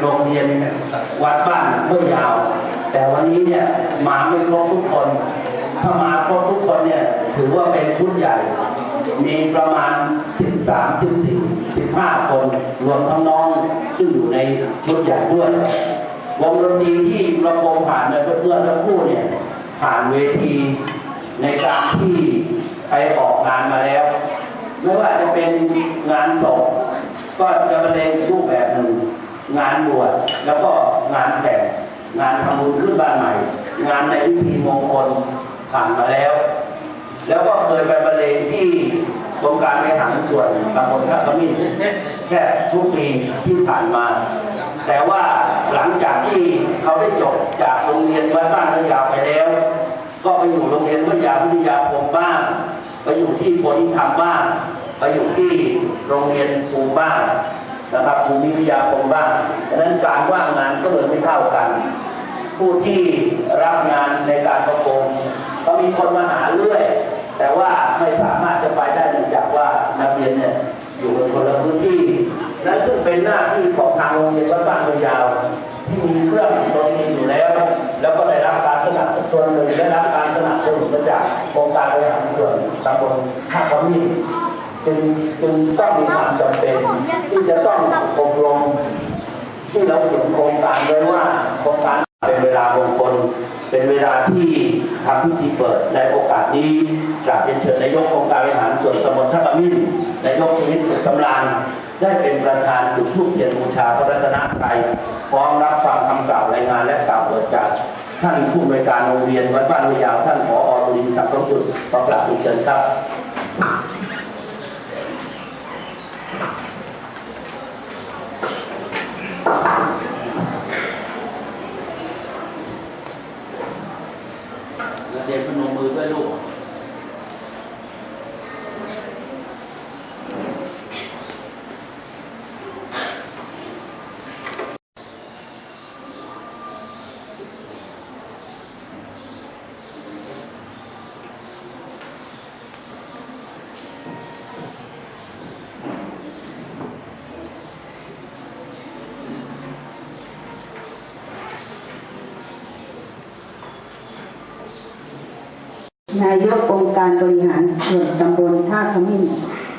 โรงเรียนวัดบ้านเพื่อยาว แต่วันนี้เนี่ยมาไม่ครบทุกคน ถ้ามาครบทุกคนเนี่ยถือว่าเป็นชุดใหญ่ มีประมาณสิบสามสิบสี่สิบห้าคน รวมทั้งน้องซึ่งอยู่ในชุดใหญ่ด้วย วงดนตรีที่ประโคมผ่านเมื่อสักครู่เนี่ยผ่านเวทีในการที่ไปออกงานมาแล้ว ไม่ว่าจะเป็นงานศพก็จะเป็นรูปแบบหนึ่ง งานบวชแล้วก็งานแต่งงานทำบุญขึ้นบ้านใหม่ งานในพิธีมงคลผ่านมาแล้ว แล้วก็เคยไปบรรเลงที่กรมการบริหารส่วนตำบลท่าขมิ้นแค่ทุกปีที่ผ่านมา แต่ว่าหลังจากที่เขาได้จบจากโรงเรียนวัดบ้านพระยาไปแล้ว ก็ไปอยู่โรงเรียนพระยาวิทยาคมบ้าง ไปอยู่ที่โพธิธรรมบ้าง ไปอยู่ที่โรงเรียนครูบ้าง นะครับภูมิวิทยาคมบ้างดังนั้นการว่างงานก็เลยไม่เท่ากัน ผู้ที่รับงานในการประกงก็มีคนมาหาเรื่อย แต่ว่าไม่สามารถจะไปได้เนื่องจากว่านักเรียนเนี่ยอยู่ในคนละพื้นที่และซึ่งเป็นหน้าที่ของทางโรงเรียนวัดบ้านพะยาวที่มีเครื่องดนตรีอยู่แล้ว แล้วก็ได้รับการสนับสนุนหนึ่งได้รับการสนับสนุนมาจากโครงการบริหารส่วนตำบลท่าขมิ้น จึงจึงต้องมีความจำเป็น ที่จะต้องอบรมที่เราเขียนโครงการไว้ว่าโครงการเป็นเวลามงคลเป็นเวลาที่ทำพิธีเปิดในโอกาสนี้กราบเรียนเชิญนายกองค์การบริหารส่วนตำบลท่าขมิ้นนายกชนิดสุขสำราญได้เป็นประธานจุดทูปเทียนบูชาพระรัตนตรัยพร้อมรับฟังคำกล่าวรายงานและกล่าวเปิดจากท่านผู้อำนวยการโรงเรียนวัดบ้านวิยาวท่านผออรุณินทร์ศักดิ์สมบุตรขอกราบเรียนเชิญครับ นักเรียนพนมมือด้วยลูก นายกองค์การบริหารส่วนตำบลท่าขมิ้น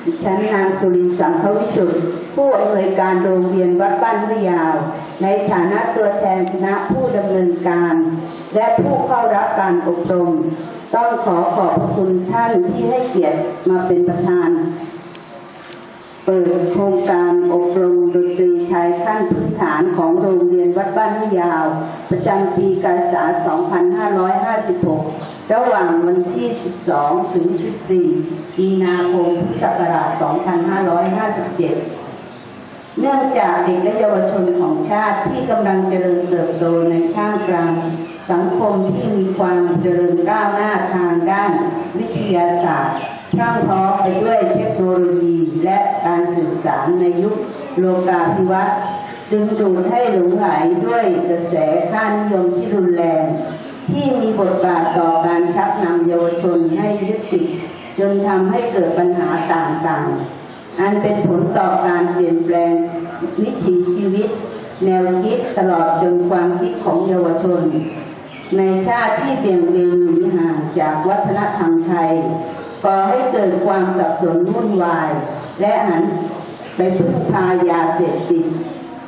ดิฉันนางสุรินสังควิสุทธิ์ผู้อำนวยการโรงเรียนวัดบ้านพระยาว ในฐานะตัวแทนคณะผู้ดำเนินการ และผู้เข้ารับการอบรม ต้องขอขอบคุณท่านที่ให้เกียรติมาเป็นประธาน เปิดโครงการอบรมดนตรีไทยขั้นพื้นฐานของโรงเรียนวัดบ้านห้วยยาว ประจำปีการศึกษา 2556 ระหว่างวันที่ 12 ถึง 14 มีนาคมพุทธศักราช 2557 เนื่องจากเด็กและเยาวชนของชาติที่กำลังเจริญเติบโตในท่ามกลางสังคมที่มีความเจริญก้าวหน้าทางด้านวิทยาศาสตร์ช่างพร้อมไปด้วยเทคโนโลยีและการสื่อสารในยุคโลกาภิวัตน์ดึงดูดให้หลงไหลด้วยกระแสค่านิยมที่รุนแรง ที่มีบทบาทต่อการชักนำเยาวชนให้ยึดติดจนทำให้เกิดปัญหาต่างๆ อันเป็นผลต่อการเปลี่ยนแปลงวิถีชีวิต แนวคิดตลอดจนความคิดของเยาวชน ในชาติที่เบี่ยงเบนหนีห่างจากวัฒนธรรมไทยก่อให้เกิดความสับสนวุ่นวาย และหันไปพึ่งพายาเสพติด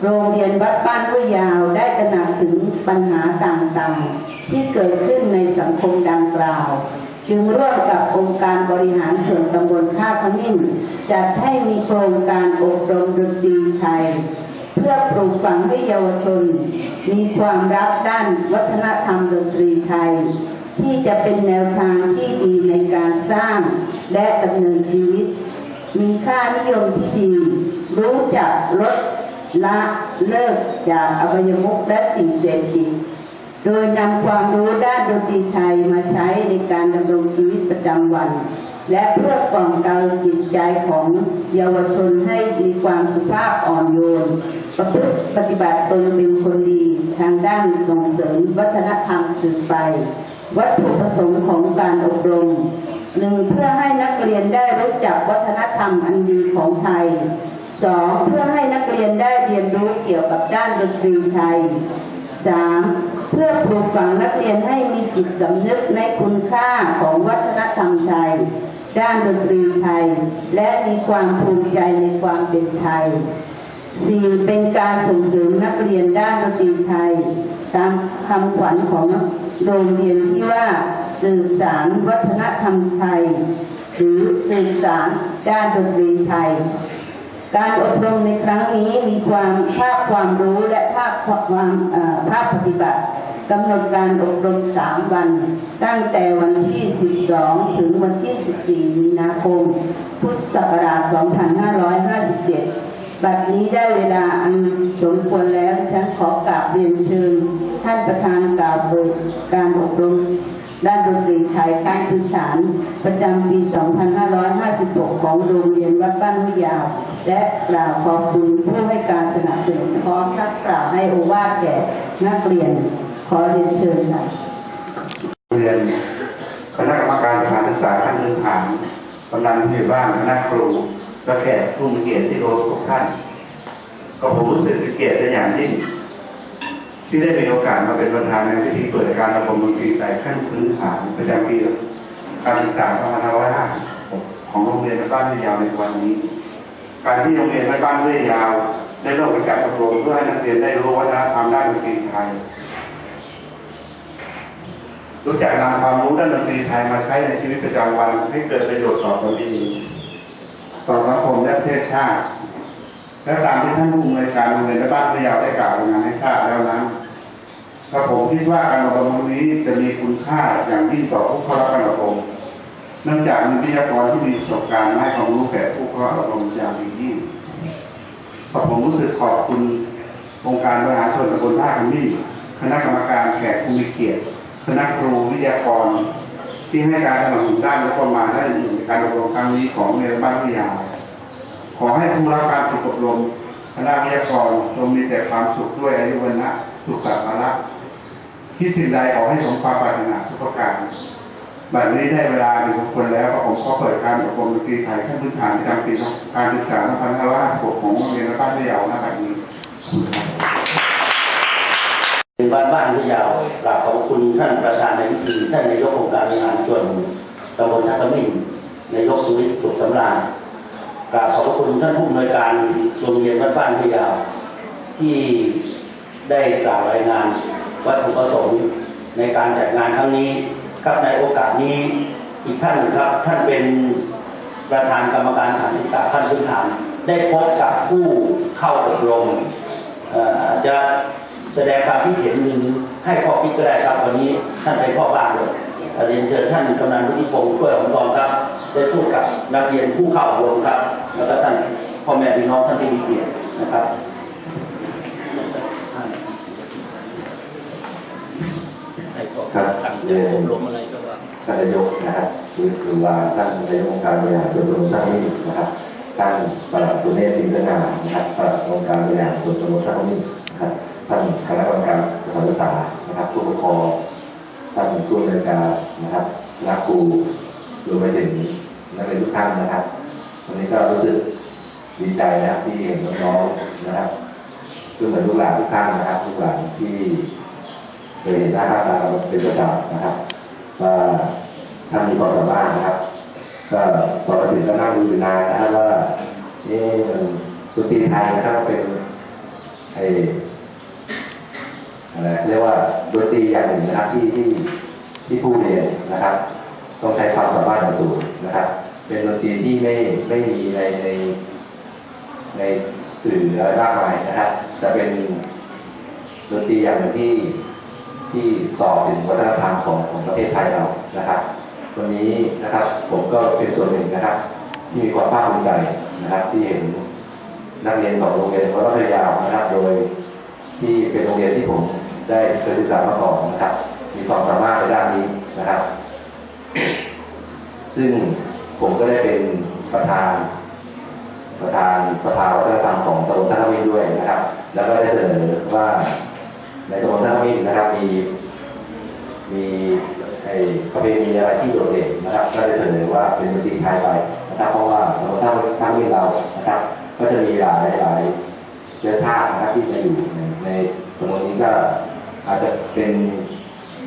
โรงเรียนวัดบ้านห้วยยาวได้ตระหนักถึงปัญหาต่างๆ ที่เกิดขึ้นในสังคมดังกล่าว จึงร่วมกับองค์การบริหารส่วนตำบลท่าขมิ้นจัดให้มีโครงการอบรมดนตรีไทย เพื่อปลูกฝังให้เยาวชน มีความรักด้านวัฒนธรรมดนตรีไทย ที่จะเป็นแนวทางที่ดีในการสร้างและดำเนินชีวิต มีค่านิยมที่ดีรู้จักลด ละเลิกจากอบายมุขและสิ่งเสพติดโดยนำความรู้ด้านดนตรีไทยมาใช้ในการดำรงชีวิตประจำวัน และเพื่อกล่อมกลาจิตใจของเยาวชนให้มีความสุภาพอ่อนโยน ประพฤติปฏิบัติตนเป็นคนดีทางด้านส่งเสริมวัฒนธรรมสืบไป วัตถุประสงค์ของการอบรมหนึ่งเพื่อให้นักเรียนได้รู้จักวัฒนธรรมอันดีของไทย สองเพื่อให้นักเรียนได้เรียนรู้เกี่ยวกับด้านดนตรีไทยสามเพื่อปลูกฝังนักเรียนให้มีจิตสำนึกในคุณค่าของวัฒนธรรมไทย ด้านดนตรีไทย และมีความภูมิใจในความเป็นไทยสี่เป็นการส่งเสริมนักเรียนด้านดนตรีไทย ตามคำขวัญของโรงเรียนที่ว่าสืบสารวัฒนธรรมไทย หรือสืบสารด้านดนตรีไทย การอบรมในครั้งนี้มีความภาคความรู้และภาคความภาคปฏิบัติกำหนดการอบรม 3 วัน ตั้งแต่วันที่ 12 ถึงวันที่ 14 มีนาคม พุทธศักราช 2557 บัดนี้ได้เวลาอันสมควรแล้วฉันขอกราบเรียนเชิญ ท่านประธานกล่าวเปิดการอบรม ด้านดนตรีไทยขั้นพื้นฐานประจำปี 2556 ของโรงเรียนวัดบ้านห้วยยาว และกล่าวขอบคุณผู้ให้การสนับสนุนพร้อมทั้งกล่าวให้โอวาทแก่นักเรียน ขอเรียนเชิญค่ะเรียนคณะกรรมการสถานศึกษาขั้นพื้นฐานกำนันผู้ใหญ่บ้านคณะครูและแขกผู้มีเกียรติที่เคารพทุกท่านก็ผมรู้สึกเป็นเกียรติเป็นอย่างยิ่ง ที่ได้มีโอกาสมาเป็นประธานในพิธีเปิดการระบบดนตรีไทยขั้นพื้นฐานประจำปีการศึกษา2556ของโรงเรียนบ้านห้วยยาวในวันนี้ การที่โรงเรียนบ้านห้วยยาวได้ร่วมกันจัดอบรมเพื่อให้นักเรียนได้รู้วัฒนธรรมด้านดนตรีไทย รู้จักนำความรู้ด้านดนตรีไทยมาใช้ในชีวิตประจำวันให้เกิดประโยชน์ต่อตนเองต่อสังคมและประเทศชาติ และตามที่ท่านผู้อำนวยการโรงเรียนและบ้านพยาวได้กล่าวงานให้ทราบแล้วนั้น กระผมคิดว่าการอบรมครั้งนี้จะมีคุณค่าอย่างยิ่งต่อผู้เข้ารับการอบรมเนื่องจากมีวิทยากรที่มีประสบการณ์ให้ความรู้แก่ผู้เข้ารับอบรมอย่างดียิ่งกระผมรู้สึกขอบคุณองค์การบริหารส่วนตำบลท่าขมิ้นคณะกรรมการแขกผู้มีเกียรติคณะครูวิทยากร ที่ให้การสนับสนุนด้านงบประมาณและอื่นในการอบรมครั้งนี้ของโรงเรียนบ้านวิทยา ขอให้ผู้รับการฝึกอบรมคณะวิทยากรจงมีแต่ความสุขด้วยอายุวันนะสุขสันต์ละ คิดสิ่งใดขอให้สมความปรารถนาทุกประการบัดนี้ได้เวลามีทุกคนแล้วก็ผมขอเปิดการอบรมดนตรีไทยขั้นพื้นฐานประจำปีการศึกษา2556ของโรงเรียนบ้านวิทยาณบัดนี้เป็นบ้านบ้านที่ยาวกราบขอบคุณท่านประธานในพิธีท่านนายกองค์การบริหารส่วนตำบลท่าขมิ้นนายกสุวิทย์สุขสำราญกราบขอบคุณท่านผู้อำนวยการโรงเรียนบ้านบ้านที่ยาวที่ได้กล่าวรายงาน วัตถุประสงค์ในการจัดงานครั้งนี้ครับในโอกาสนี้อีกท่านหนึ่งครับท่านเป็นประธานกรรมการฐานศึกษาขั้นพื้นฐาน ได้พบกับผู้เข้าอบรมอาจจะแสดงความคิดเห็นหนึ่งให้ข้อคิดก็ได้ครับวันนี้ท่านเป็นพ่อบ้านเลยเรียนเชิญท่านกำนันวุฒิพงศ์ช่วยของกองครับ ได้พูดกับนักเรียนผู้เข้าอบรมครับ แล้วก็ท่านพ่อแม่พี่น้องท่านที่มีเกียรตินะครับ ครับตั้งใจอบรมอะไรก็ว่าท่านนายกนะครับคือว่าท่านนายกองค์การบริหารส่วนตำบลท่าขมิ้นะครับท่านปลัดสุเนศสิงห์สง่านะครับปลัดองค์การบริหารส่วนตำบลท่าขมิ้นะครับท่านคณะกรรมการสถานศึกษานะครับผู้ปกครองท่านผู้อำนวยการนะครับนักครูรวมไปถึงนักเรียนทุกท่านนะครับวันนี้ก็รู้สึกดีใจนะครับที่เห็นน้องๆนะครับก็เหมือนลูกหลานทุกท่านนะครับลูกหลานที่ เคยเห็นหน้าค่าตาเราเป็นประจำนะครับว่าท่านมีความสามารถนะครับ ก็ตอนมาถึงก็นั่งดูอยู่นานนะครับว่านี่มันดนตรีไทยนะครับเป็นไออะไรเรียกว่าดนตรีอย่างหนึ่งนะครับที่ที่ที่ผู้เรียนนะครับ ต้องใช้ความสามารถอย่างสูงนะครับ เป็นดนตรีที่ไม่ไม่มีในในในสื่ออะไรมากมายนะครับแต่เป็นดนตรีอย่างหนึ่งที่ ที่สอบถึงวัฒนธรรมของของประเทศไทยเรานะครับ วันนี้นะครับผมก็เป็นส่วนหนึ่งนะครับ ที่มีความภาคภูมิใจนะครับ ที่เห็นนักเรียนของโรงเรียนวัดพระยาวนะครับโดยที่เป็นโรงเรียนที่ผมได้เคยศึกษามาก่อนนะครับ มีความสามารถในด้านนี้นะครับ ซึ่งผมก็ได้เป็นประธานประธานสภาวัฒนธรรมของตำบลท่าขมิ้นด้วยนะครับ แล้วก็ได้เสนอว่า ในตำบลท่าขมิ้นนะครับ มีมีไอ้ประเพณีอะไรที่โดดเด่นนะครับ ก็ได้เสนอว่าเป็นดนตรีไทยไปนะครับ เพราะว่าตำบลท่าท่าขมิ้นเรานะครับ ก็จะมีหลายหลายเชื้อชาตินะครับที่จะอยู่ในในตำบลนี้ก็อาจจะเป็น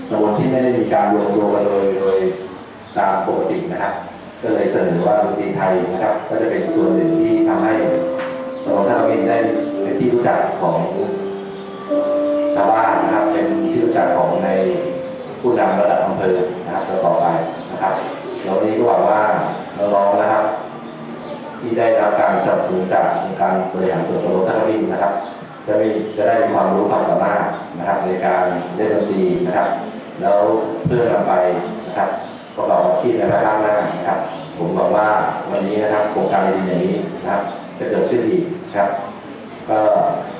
ตำบลที่ไม่ได้มีการรวมตัวกันโดยโดยตามปกตินะครับ ก็เลยเสนอว่าดนตรีไทยนะครับ ก็จะเป็นส่วนหนึ่งที่ทำให้ตำบลท่ามินได้เป็นที่รู้จักของ ชาวบ้านนะครับเป็นที่รู้จักของในผู้นำระดับอำเภอนะครับต่อไปนะครับแล้ววันนี้ก็หวังว่าน้องๆนะครับ ที่ได้รับการสนับสนุนจากองค์การบริหารส่วนตำบลท่ามินนะครับ จะมีจะได้มีความรู้ความสามารถนะครับ ในการเล่นดนตรีนะครับ แล้วเพื่อนำไปนะครับประกอบอาชีพในภายภาคหน้านะครับ ผมหวังว่าวันนี้นะครับโครงการดีๆอย่างนี้นะครับ จะเกิดขึ้นอีกนะครับ ก็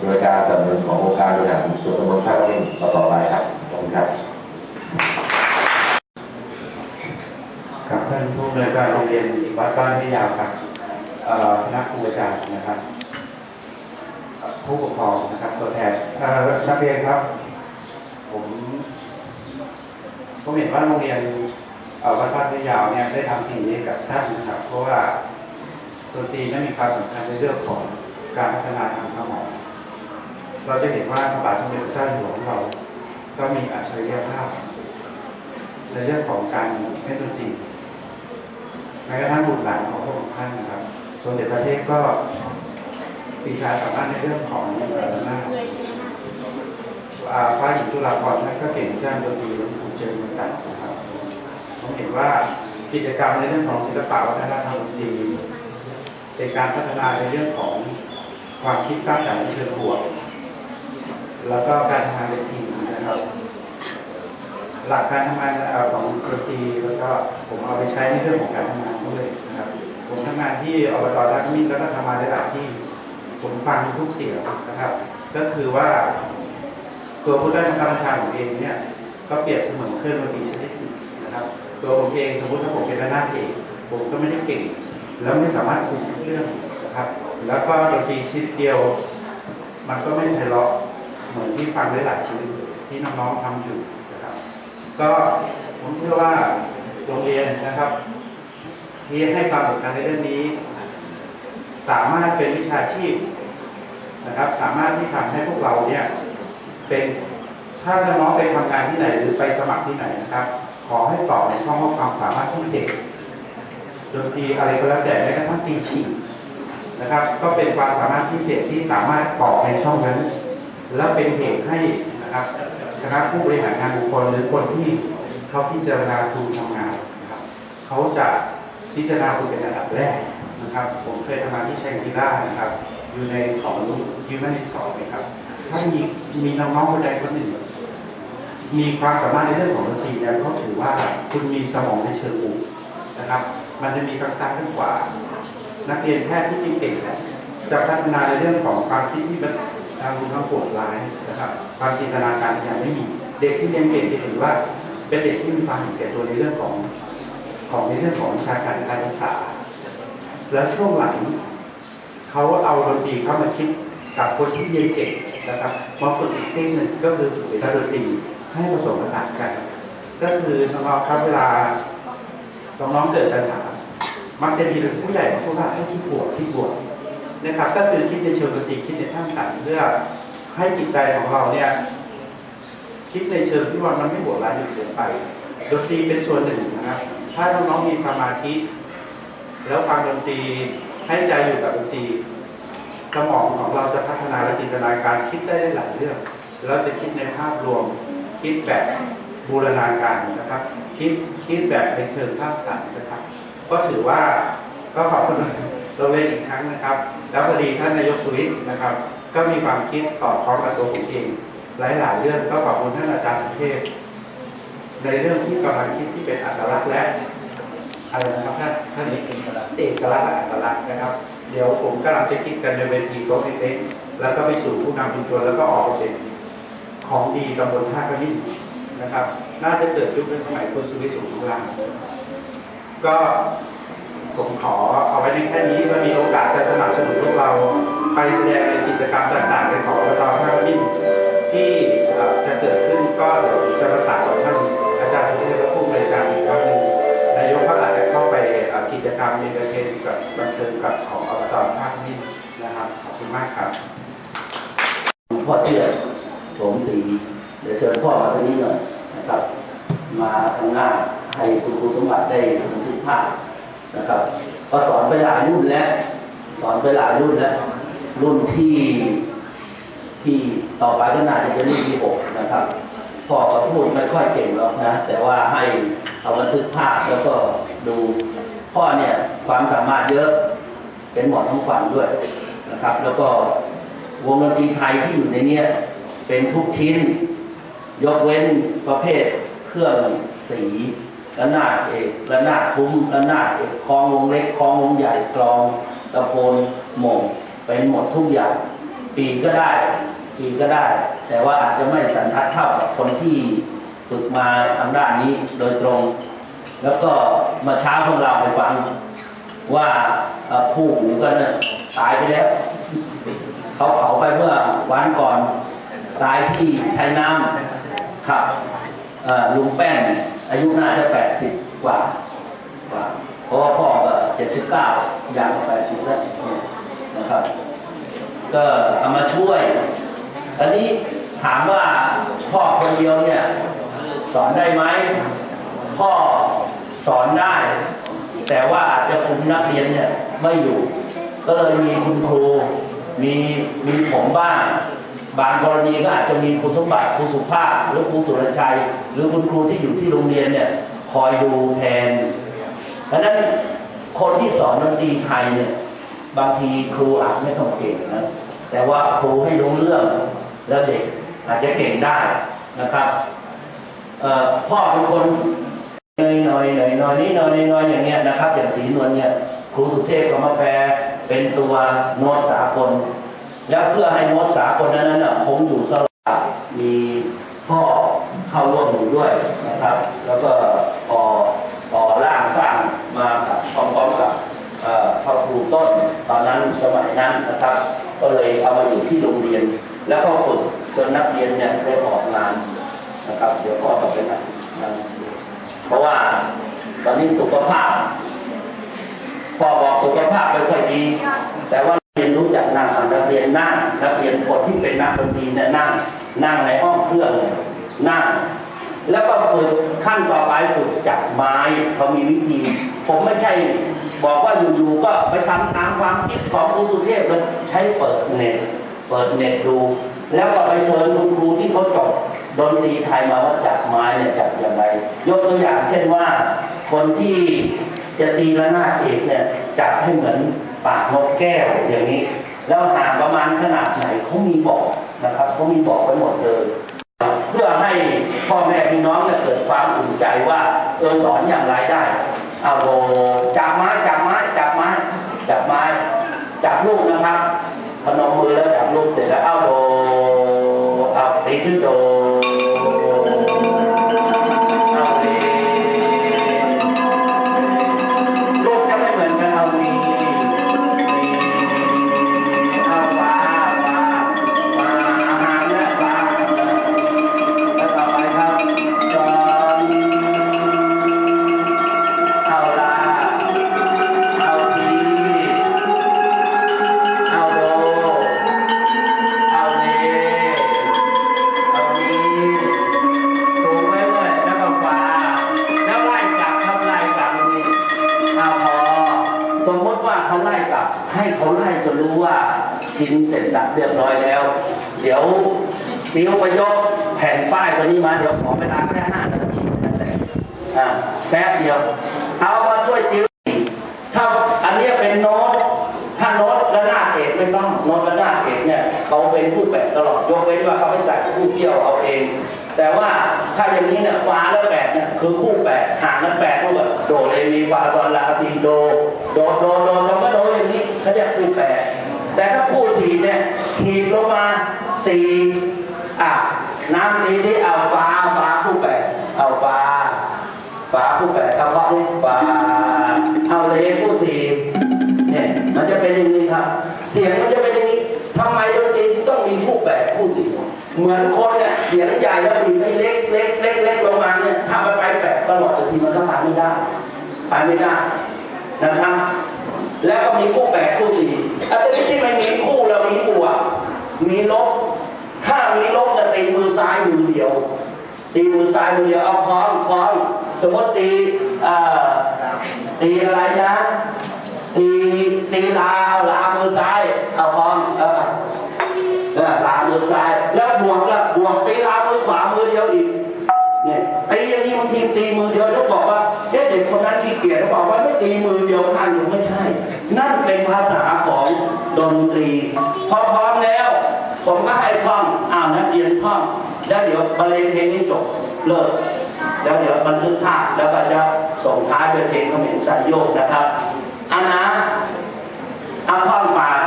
โดยการสนับสนุนขององค์การบริหารส่วนตำบลท่ามินต่อไปครับขอบคุณครับกับท่านผู้อำนวยการโรงเรียนวัดบ้านพิยาวครับคณะครูอาจารย์นะครับ ผู้ปกครองนะครับ ตัวแทนนักเรียนครับ ผมผมเห็นว่าโรงเรียนอ่อวัดบ้านพิยาวเนี่ยได้ทำสิ่งนี้กับท่านนะครับ เพราะว่าดนตรีนั้นมีความสำคัญในเรื่องของ การพัฒนาทางสมอง เราจะเห็นว่าพระบาทสมเด็จพระเจ้าอยู่หัวของเรา ก็มีอัจฉริยภาพในเรื่องของการเล่นดนตรีแม้กระทั่งบุตรหลานของพระองค์ท่านนะครับสมเด็จพระเทพก็ปีชาสามารถในเรื่องของเอ่อหน้าอ่าฟ้าหญิงจุฬาภรณ์ท่นก็เก่งด้านดนตรีและผูกเชิงต่างๆนะครับผมเห็นว่ากิจกรรมในเรื่องของศิลปะวัฒนธรรมดนตรีเป็นการพัฒนาในเรื่องของ ความคิดสร้างสรรค์เชิงบวก แล้วก็การทำงานเป็นทีมนะครับ หลักการทำงานเอ่อของดนตรีแล้วก็ผมเอาไปใช้ในเรื่องของการทำงานด้วยนะครับ ผมทำงานที่อบตทักมินแล้วก็ทำงานในหลายที่ ผมฟังทุกเสียงนะครับ ก็คือว่าตัวผู้ได้บังคับบัญชาของเองเนี่ยก็เปรียบเสมือนเครื่องดนตรีชนิดหนึ่งนะครับ ตัวผมเองสมมติถ้าผมเป็นระนาดเอกผมก็ไม่ได้เก่ง แล้วไม่สามารถคุมทุกเรื่องนะครับ แล้วก็ดนตรีชนิดเดียว มันก็ไม่ไพเราะเหมือนที่ฟังได้หลายชิ้นที่น้องๆทำอยู่นะครับ ก็ผมเชื่อว่าโรงเรียนนะครับ ที่ให้ความสำคัญในเรื่องนี้ สามารถเป็นวิชาชีพนะครับ สามารถที่ทำให้พวกเราเนี่ยเป็นถ้าน้องไปทำงานที่ไหนหรือไปสมัครที่ไหนนะครับ ขอให้ตอบในช่องว่าความสามารถพิเศษดนตรีอะไรก็แล้วแต่แม้กระทั่งตีชิง นะครับ ก็เป็นความสามารถพิเศษที่สามารถตอบในช่องนั้น และเป็นเหตุให้นะครับคณะผู้บริหารงานบุคคลหรือคนที่เขาพิจารณาครูทำงานนะครับเขาจะพิจารณาครูเป็นอันดับแรกนะครับ ผมเคยทำงานที่แชงกิล่านะครับ อยู่ในของยูแมนิสอนะครับ ถ้ามีมีน้องๆคนใดคนหนึ่งมีความสามารถในเรื่องของดนตรีเนี่ยเขาถือว่าคุณมีสมองในเชิงบวกนะครับ มันจะมีทักษะขึ้นกว่า นักเรียนแพทย์ที่เก่งๆนี่ยจะพัฒนาในเรื่องของความคิดที่มันทางรู้ทั้งโหดร้ายนะครับ ความจินตนาการยังไม่มี เด็กที่เรียนเก่งจะเห็นว่า เป็นเด็กที่มีความเห็นแก่ตัวในเรื่องของของในเรื่องของวิชาการการศึกษา แล้วช่วงหลังเขาเอาดนตรีเข้ามาคิดกับคนที่เรียนเก่งนะครับมาฝึกอีกสิ่งหนึ่งก็คือฝึกวิชาดนตรีให้ผสมผสานกัน ก็คือน้องๆครับเวลาน้องๆเกิดปัญหา มักจะมีผู้ใหญ่มาพูดว่าให้คิดบวกคิดบวกนะครับ ก็คือคิดในเชิงดนตรีคิดในท่างสรรเพื่อให้จิตใจของเราเนี่ย คิดในเชิงที่ว่ามันไม่โหดร้ายจนเกินไปดนตรีเป็นส่วนหนึ่งนะครับ ถ้าน้องๆมีสมาธิ แล้วฟังดนตรีให้ใจอยู่กับดนตรีสมองของเราจะพัฒนาและจินตนาการคิดได้หลายเรื่องเราจะคิดในภาพรวมคิดแบบบูรณาการนะครับ คิดคิดแบบในเชิงภาพสรรนะครับ ก็ถือว่าก็ขอบคุณโรงเรียนอีกครั้งนะครับ แล้วพอดีท่านนายกสุวิทย์นะครับ ก็มีความคิดสอดคล้องกับตัวผมเองหลายๆเรื่องก็ขอบคุณท่านอาจารย์สุเทพในเรื่องที่กำลังคิดที่เป็นอัตลักษณ์และอะไรนะครับท่านท่านเอกลักษณ์เอกลักษณ์และอัตลักษณ์นะครับ เดี๋ยวผมกำลังจะคิดกันในเวทีโต๊ะเล็กๆแล้วก็ไปสู่ผู้นำชุมชนแล้วก็ออกเป็นของดีตำบลท่ากระดิ่งนะครับ น่าจะเกิดยุคในสมัยคุณสุวิทย์สุขุลา ก็ผมขอเอาไว้แค่นี้ถ้ามีโอกาสจะสนับสนุนพวกเราไปแสดงในกิจกรรมต่างๆในของอบตท่ากระดิ่งที่จะเกิดขึ้นก็เดี๋ยวจะประสานกับท่านอาจารย์ทพและผู้บริการอีกครั้งหนึ่งนายกก็อาจจะเข้าไปกิจกรรมในประเทศกับบันเทิงกับของอบตภาคนี้นะครับขอบคุณมากครับพ่อเชื่อโฉมศรีเดี๋ยวเชิญพ่อมาตรงนี้หน่อยนะครับ มาทำงาน ให้คุณครูสมบัติได้บันทึกภาพนะครับก็สอนไปหลายรุ่นแล้วสอนไปหลายรุ่นแล้ว รุ่นที่ที่ต่อไปก็น่าจะเป็นรุ่นที่หกนะครับพ่อก็พูดไม่ค่อยเก่งหรอกนะ แต่ว่าให้เอาบันทึกภาพแล้วก็ดูพ่อเนี่ยความสามารถเยอะเป็นหมอทั้งฝันด้วยนะครับ แล้วก็วงดนตรีไทยที่อยู่ในเนี้ยเป็นทุกชิ้น ยกเว้นประเภทเครื่องสี ระนาดเอกระนาดทุ้มระนาดเอกคลองวงเล็กคลองวงใหญ่กลองตะโพนหม่งเป็นหมดทุกอย่าง ปีก็ได้ ปีก็ได้ แต่ว่าอาจจะไม่สันทัดเท่ากับคนที่ฝึกมาทางด้านนี้โดยตรง แล้วก็มาเช้าพวกเราไปฟังว่าผู้หูกันน่ะตายไปแล้วเขาเผาไปเมื่อวันก่อนตายที่ไทยน้ำครับ ลุงแป้งอายุน่าจะแปดสิบกว่ากว่าเพราะว่าพ่อก็เจ็ดสิบเก้าอย่างแปดสิบแล้วนะครับ ก็เอามาช่วยอันนี้ถามว่าพ่อคนเดียวเนี่ย สอนได้ไหมพ่อสอนได้ แต่ว่าอาจจะคุมนักเรียนเนี่ยไม่อยู่ ก็เลยมีคุณครูมีมีผมบ้าง บางกรณีก็อาจจะมีครูสมบัติครูสุภาพ หรือครูสุรชัย หรือคุณครูที่อยู่ที่โรงเรียนเนี่ยคอยดูแทนดังนั้นคนที่สอนดนตรีไทยเนี่ยบางทีครูอาจไม่ต้องเก่งนะแต่ว่าครูให้รู้เรื่องแล้วเด็กอาจจะเก่งได้นะครับพ่อเป็นคนหน่อยหน่อยหน่อยหน่อยนี่หน่อยหน่อยอย่างเงี้ยนะครับ อย่างสีนวลเนี่ยครูสุเทพก็มาแปลเป็นตัวโน้ตสากล แล้วเพื่อให้โน้ตสากลนั้นน่ะคงอยู่ตลอดมีพ่อเข้าร่วมอยู่ด้วยนะครับ แล้วก็ต่อต่อร่างสร้างมากับพร้อมๆกับเอ่อพ่อครูต้นตอนนั้นสมัยนั้นนะครับ ก็เลยเอามาอยู่ที่โรงเรียน แล้วก็ฝึกจนนักเรียนเนี่ยได้ออกงานนะครับ เดี๋ยวพ่อจะเป็นนักเพราะว่าตอนนี้สุขภาพพอบอกสุขภาพไม่ค่อยดีแต่ว่า เรียากนั่งอะนักเรียนนั่งนักเรียนคนที่เป็นนักดนตรีเนี่ยนั่งนั่งในห้องเครื่องนั่งแล้วก็ฝึกขั้นต่อไปฝึกจับไม้เขามีวิธี ผมไม่ใช่ บอกว่าอยู่ๆก็ไปทำตามความคิดของครูสุเทพเลยใช้เปิดเน็ตเปิดเน็ตดู แล้วก็ไปเชิญคุณครูที่เขาจบดนตรีไทยมาว่าจับไม้เนี่ยจับอย่างไร ยกตัวอย่างเช่นว่า คนที่จะตีระนาดเอกเนี่ยจับให้เหมือน ปากนกแก้วอย่างนี้ แล้วห่างประมาณขนาดไหนเขามีบอกนะครับเขามีบอกไว้หมดเลย เพื่อให้พ่อแม่พี่น้องเนี่ยเกิดความอุ่นใจว่าเออสอนอย่างไรได้เอาโจับไม้จับไม้จับไม้จับไม้จับลูกนะครับพนมมือแล้วจับลูกเสร็จแล้วเอาโดเอาตีขึ้นโด เรียบร้อยแล้ว เดี๋ยวติ้วไปยกแผ่นป้ายตัวนี้มาเดี๋ยวขอเวลาแค่ห้านาทีอ่าแป๊บเดียวเอามาช่วยติ้วถ้าอันนี้เป็นโน้ตถ้าโน้ตระนาดเอกไม่ต้องโน้ตระนาดเอกเนี่ยเขาเป็นผู้แปะตลอดยกเว้นว่าเขาไม่ใส่ผู้เที่ยวเอาเอง แต่ว่าถ้าอย่างนี้เนี่ยฟ้าแล้วแปดเนี่ยคือคู่แปดห่างกันแปดรูปแบบโดเรมีฟาซอนลาซีโดโดโดโดโดก็โดอย่างนี้เขาเรียกคู่แปด แต่ถ้าคู่สี่เนี่ยหีบลงมาสี่อะน้ำนี้ที่เอาฟ้าฟ้าคู่แปดเอาฟ้าฟ้าคู่แปดเอาเพราะนี่ฟ้าเอาเลคู่สี่เนี่ยมันจะเป็นอย่างนี้ครับ เสียงมันจะเป็นอย่างนี้ทำไมดนตรีต้องมีคู่แปดคู่สี่เหมือนคนเนี่ยเสียงใหญ่แล้วดีไม่เล็กเล็กเล็กเล็กลงมาเนี่ยถ้ามันไปแปดตลอดบางทีมันก็ไปไม่ได้ไปไม่ได้นะครับ แล้วก็มีคู่แปดคู่สี่อันนี้ที่ไม่มีคู่เรามีบวกมีลบ ถ้ามีลบจะตีมือซ้ายมือเดียว ตีมือซ้ายมือเดียวเอาคล้องคล้องสมมติตีเอ่อตีอะไรนะตีตีลาลามือซ้ายเอาคล้องเอาไปลามือซ้าย แล้วบวกแล้วบวกตีลามือขวามือเดียวอีกางทีตีมือเดียวแล้วบอกว่าเด็กคนนั้นขี้เกียจแล้วบอกว่าไม่ตีมือเดียวข้างหนึ่ไม่ใช่ นั่นเป็นภาษาของดนตรีพอพร้อมแล้ว ผมก็ให้ท่องอ้าวนักเรียนท่องแล้วเดี๋ยวบรรเลงเพลงนี้จบเลิกแล้วเดี๋ยวบันทึกภาพแล้วก็จะส่งท้ายด้วยเพลงเขมรสายโยกนะครับอานนะเอาท่องปาก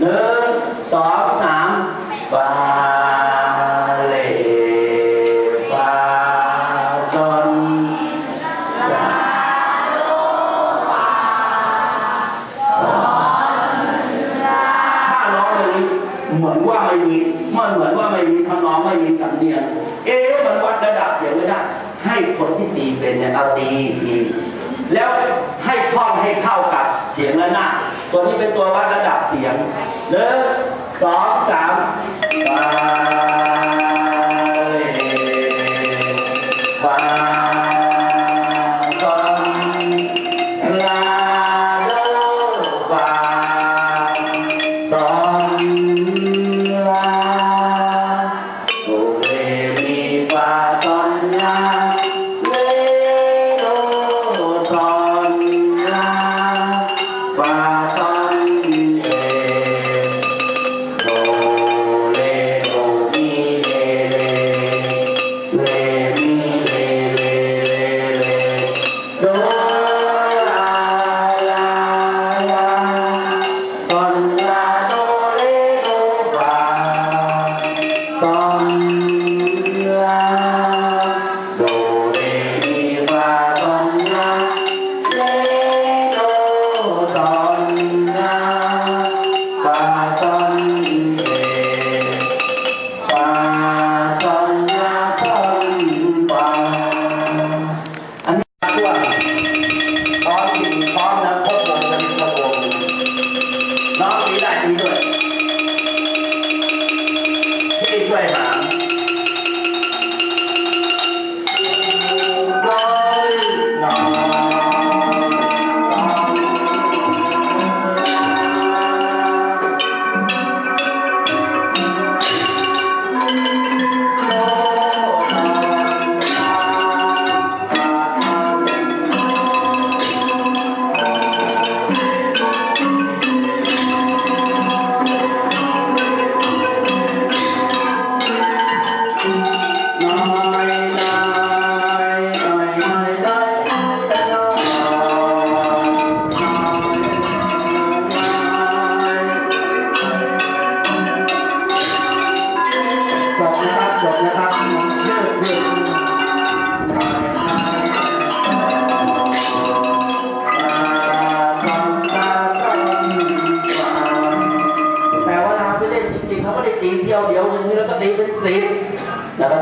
หนึ่งสองสามฟาเตัวนี้เป็นตัววัดระดับเสียงหนึ่งสองสาม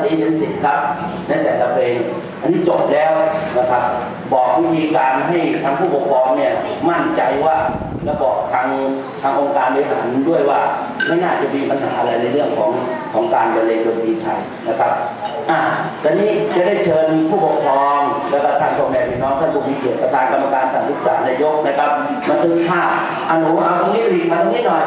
แล้วก็ตีเป็นสิบครับนั่นแต่ละเพลงอันนี้จบแล้วนะครับ บอกวิธีการให้ทางผู้ปกครองเนี่ยมั่นใจว่าแล้วบอกทางทางองค์การบริหารด้วยว่าไม่น่าจะมีปัญหาอะไรในเรื่องของของการบรรเลงดนตรีไทยนะครับอะตอนนี้จะได้เชิญผู้ปกครองแล้วก็ท่านพ่อแม่พี่น้องท่านผู้มีเกียรติประธานกรรมการสถานศึกษานายกนะครับมาถึงภาพอนุเอาตรงนี้หลีกมาตรงนี้หน่อย